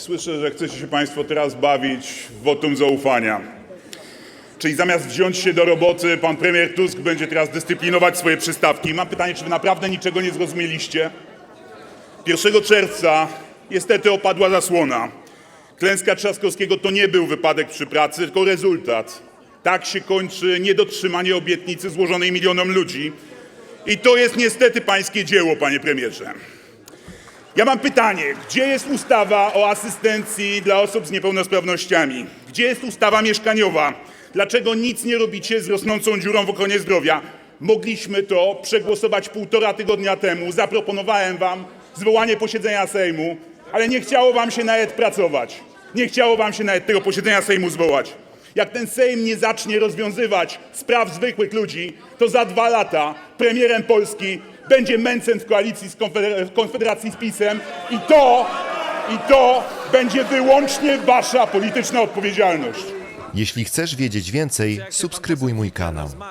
Słyszę, że chcecie się Państwo teraz bawić w wotum zaufania. Czyli zamiast wziąć się do roboty, pan premier Tusk będzie teraz dyscyplinować swoje przystawki. Mam pytanie, czy wy naprawdę niczego nie zrozumieliście? 1 czerwca niestety opadła zasłona. Klęska Trzaskowskiego to nie był wypadek przy pracy, tylko rezultat. Tak się kończy niedotrzymanie obietnicy złożonej milionom ludzi. I to jest niestety pańskie dzieło, panie premierze. Ja mam pytanie, gdzie jest ustawa o asystencji dla osób z niepełnosprawnościami? Gdzie jest ustawa mieszkaniowa? Dlaczego nic nie robicie z rosnącą dziurą w ochronie zdrowia? Mogliśmy to przegłosować półtora tygodnia temu. Zaproponowałem wam zwołanie posiedzenia Sejmu, ale nie chciało wam się nawet pracować. Nie chciało wam się nawet tego posiedzenia Sejmu zwołać. Jak ten Sejm nie zacznie rozwiązywać spraw zwykłych ludzi, to za dwa lata premierem Polski będzie Mencen w koalicji z Konfeder- Konfederacji z PiSem i to, i to będzie wyłącznie wasza polityczna odpowiedzialność. Jeśli chcesz wiedzieć więcej, subskrybuj mój kanał.